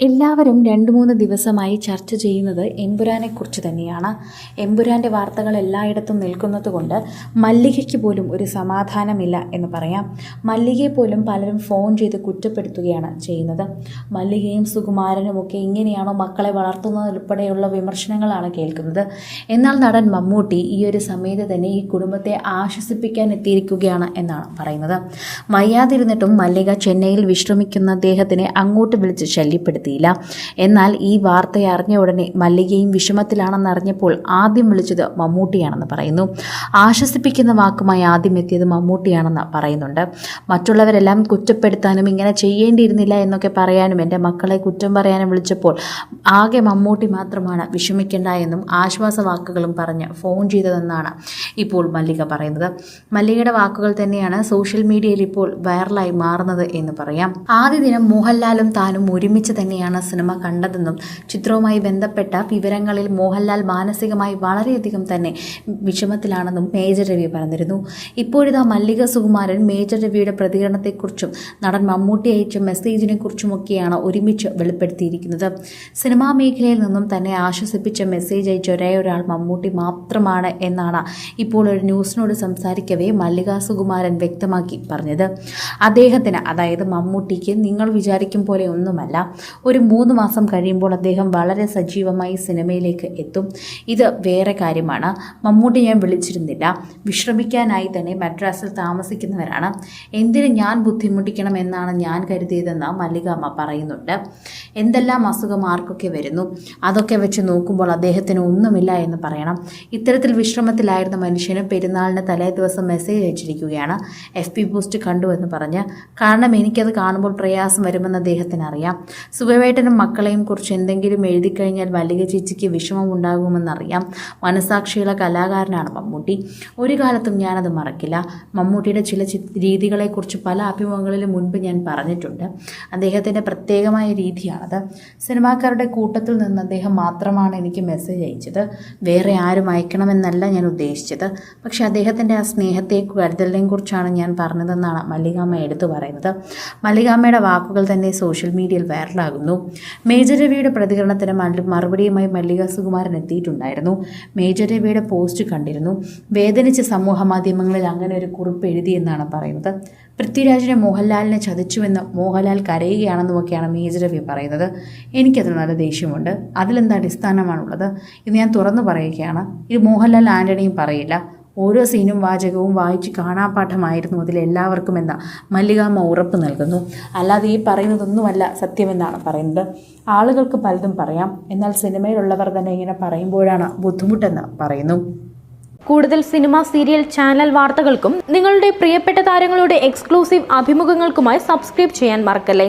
എല്ലാവരും രണ്ട് മൂന്ന് ദിവസമായി ചർച്ച ചെയ്യുന്നത് എമ്പുരാനെക്കുറിച്ച് തന്നെയാണ്. എമ്പുരാന്റെ വാർത്തകൾ എല്ലായിടത്തും നിൽക്കുന്നത് കൊണ്ട് മല്ലികയ്ക്ക് പോലും ഒരു സമാധാനമില്ല എന്ന് പറയാം. മല്ലികയെ പോലും പലരും ഫോൺ ചെയ്ത് കുറ്റപ്പെടുത്തുകയാണ് ചെയ്യുന്നത്. മല്ലികയും സുകുമാരനുമൊക്കെ ഇങ്ങനെയാണോ മക്കളെ വളർത്തുന്നത് ഉൾപ്പെടെയുള്ള വിമർശനങ്ങളാണ് കേൾക്കുന്നത്. എന്നാൽ നടൻ മമ്മൂട്ടി ഈ ഒരു സമയത്ത് തന്നെ ഈ കുടുംബത്തെ ആശ്വസിപ്പിക്കാൻ എത്തിയിരിക്കുകയാണ് എന്നാണ് പറയുന്നത്. വയ്യാതിരുന്നിട്ടും മല്ലിക ചെന്നൈയിൽ വിശ്രമിക്കുന്ന അദ്ദേഹത്തിനെ അങ്ങോട്ട് വിളിച്ച് ശല്യപ്പെടുത്തിയില്ല എന്നാൽ ഈ വാർത്ത അറിഞ്ഞ ഉടനെ മല്ലികയും വിഷമത്തിലാണെന്ന് അറിഞ്ഞപ്പോൾ ആദ്യം വിളിച്ചത് മമ്മൂട്ടിയാണെന്ന് പറയുന്നു. ആശ്വസിപ്പിക്കുന്ന വാക്കുമായി ആദ്യം എത്തിയത് മമ്മൂട്ടിയാണെന്ന് പറയുന്നുണ്ട്. മറ്റുള്ളവരെല്ലാം കുറ്റപ്പെടുത്താനും ഇങ്ങനെ ചെയ്യേണ്ടിയിരുന്നില്ല എന്നൊക്കെ പറയാനും എന്റെ മക്കളെ കുറ്റം പറയാനും വിളിച്ചപ്പോൾ ആകെ മമ്മൂട്ടി മാത്രമാണ് വിഷമിക്കേണ്ട എന്നും ആശ്വാസ വാക്കുകളും പറഞ്ഞ് ഫോൺ ചെയ്തതെന്നാണ് ഇപ്പോൾ മല്ലിക പറയുന്നത്. മല്ലികയുടെ വാക്കുകൾ തന്നെയാണ് സോഷ്യൽ മീഡിയയിൽ ഇപ്പോൾ വൈറലായി മാറുന്നത് എന്ന് പറയാം. ആദ്യ ദിനം മോഹൻലാലും താനും ഒരുമിച്ച് തന്നെയാണ് സിനിമ കണ്ടതെന്നും ചിത്രവുമായി ബന്ധപ്പെട്ട വിവരങ്ങളിൽ മോഹൻലാൽ മാനസികമായി വളരെയധികം തന്നെ വിഷമത്തിലാണെന്നും മേജർ രവി പറഞ്ഞിരുന്നു. ഇപ്പോഴിതാ മല്ലിക സുകുമാരൻ മേജർ രവിയുടെ പ്രതികരണത്തെക്കുറിച്ചും നടൻ മമ്മൂട്ടി അയച്ച മെസ്സേജിനെക്കുറിച്ചുമൊക്കെയാണ് ഒരുമിച്ച് വെളിപ്പെടുത്തിയിരിക്കുന്നത്. സിനിമാ മേഖലയിൽ നിന്നും തന്നെ ആശ്വസിപ്പിച്ച മെസ്സേജ് അയച്ച ഒരേ ഒരാൾ മമ്മൂട്ടി മാത്രമാണ് എന്നാണ് ഇപ്പോൾ ഒരു ന്യൂസിനോട് സംസാരിക്കവേ മല്ലിക സുകുമാരൻ വ്യക്തമാക്കി പറഞ്ഞത്. അദ്ദേഹത്തിന് അതായത് മമ്മൂട്ടിക്ക് നിങ്ങൾ വിചാരിക്കും പോലെ ഒന്നുമല്ല ഒരു മൂന്ന് മാസം കഴിയുമ്പോൾ അദ്ദേഹം വളരെ സജീവമായി സിനിമയിലേക്ക് എത്തും. ഇത് വേറെ കാര്യമാണ്. മമ്മൂട്ടി ഞാൻ വിളിച്ചിരുന്നില്ല. വിശ്രമിക്കാനായി തന്നെ മദ്രാസിൽ താമസിക്കുന്നവരാണ്. എന്തിന് ഞാൻ ബുദ്ധിമുട്ടിക്കണം എന്നാണ് ഞാൻ കരുതിയതെന്ന് മല്ലികാമ്മ പറയുന്നുണ്ട്. എന്തെല്ലാം അസുഖം ആർക്കൊക്കെ വരുന്നു? അതൊക്കെ വെച്ച് നോക്കുമ്പോൾ അദ്ദേഹത്തിന് ഒന്നുമില്ല എന്ന് പറയണം. ഇത്തരത്തിൽ വിശ്രമത്തിലായിരുന്ന മനുഷ്യന് പെരുന്നാളിന് തലേ ദിവസം മെസ്സേജ് അയച്ചിരിക്കുകയാണ്. എഫ് പി പോസ്റ്റ് കണ്ടു എന്ന് പറഞ്ഞ്. കാരണം എനിക്കത് കാണുമ്പോൾ പ്രയാസം വരുമെന്ന് അദ്ദേഹത്തിന് അറിയാം. സുഖവേട്ടനും മക്കളെയും കുറിച്ച് എന്തെങ്കിലും എഴുതി കഴിഞ്ഞാൽ മല്ലിക ചേച്ചിക്ക് വിഷമം ഉണ്ടാകുമെന്നറിയാം മനസാക്ഷിയുള്ള കലാകാരനാണ് മമ്മൂട്ടി. ഒരു കാലത്തും ഞാനത് മറക്കില്ല. മമ്മൂട്ടിയുടെ ചില രീതികളെക്കുറിച്ച് പല അഭിമുഖങ്ങളിലും മുൻപ് ഞാൻ പറഞ്ഞിട്ടുണ്ട്. അദ്ദേഹത്തിന്റെ പ്രത്യേകമായ രീതിയാണത്. സിനിമാക്കാരുടെ കൂട്ടത്തിൽ നിന്ന് അദ്ദേഹം മാത്രമാണ് എനിക്ക് മെസ്സേജ് അയച്ചത്. വേറെ ആരും അയക്കണമെന്നല്ല ഞാൻ ഉദ്ദേശിച്ചത്. പക്ഷെ അദ്ദേഹത്തിന്റെ ആ സ്നേഹത്തെ കരുതലിനെയും കുറിച്ചാണ് ഞാൻ പറഞ്ഞതെന്നാണ് മല്ലികാമ്മ എടുത്തു പറയുന്നത്. മല്ലികാമ്മയുടെ വാക്കുകൾ തന്നെ സോഷ്യൽ മീഡിയയിൽ വൈറലാകുന്നു മേജർ രവിയുടെ പ്രതികരണത്തിന് മറുപടിയുമായി മല്ലിക സുകുമാരൻ എത്തിയിട്ടുണ്ടായിരുന്നു. മേജർ രവിയുടെ പോസ്റ്റ് കണ്ടിരുന്നു. വേദനിച്ച സമൂഹ മാധ്യമങ്ങളിൽ അങ്ങനെ ഒരു കുറിപ്പ് എഴുതിയെന്നാണ് പറയുന്നത്. പൃഥ്വിരാജിനെ മോഹൻലാലിനെ ചതിച്ചുവെന്ന് മോഹൻലാൽ കരയുകയാണെന്നുമൊക്കെയാണ് മേജർ രവി പറയുന്നത്. എനിക്കതിന് നല്ല ദേഷ്യമുണ്ട്. അതിലെന്ത് അടിസ്ഥാനമാണുള്ളത്? ഇത് ഞാൻ തുറന്നു പറയുകയാണ്. ഇത് മോഹൻലാൽ ആന്റണിയും പറയില്ല. ഓരോ സീനും വാചകവും വായിച്ച് കാണാപാഠമായിരുന്നു അതിൽ എല്ലാവർക്കും എന്ന മല്ലികാമ്മ ഉറപ്പ് നൽകുന്നു. അല്ലാതെ ഈ പറയുന്നതൊന്നുമല്ല സത്യമെന്നാണ് പറയുന്നത്. ആളുകൾക്ക് പലതും പറയാം. എന്നാൽ സിനിമയിലുള്ളവർ തന്നെ ഇങ്ങനെ പറയുമ്പോഴാണ് ബുദ്ധിമുട്ടെന്ന് പറയുന്നു. കൂടുതൽ സിനിമ സീരിയൽ ചാനൽ വാർത്തകൾക്കും നിങ്ങളുടെ പ്രിയപ്പെട്ട താരങ്ങളുടെ എക്സ്ക്ലൂസീവ് അഭിമുഖങ്ങൾക്കുമായി സബ്സ്ക്രൈബ് ചെയ്യാൻ മറക്കല്ലേ?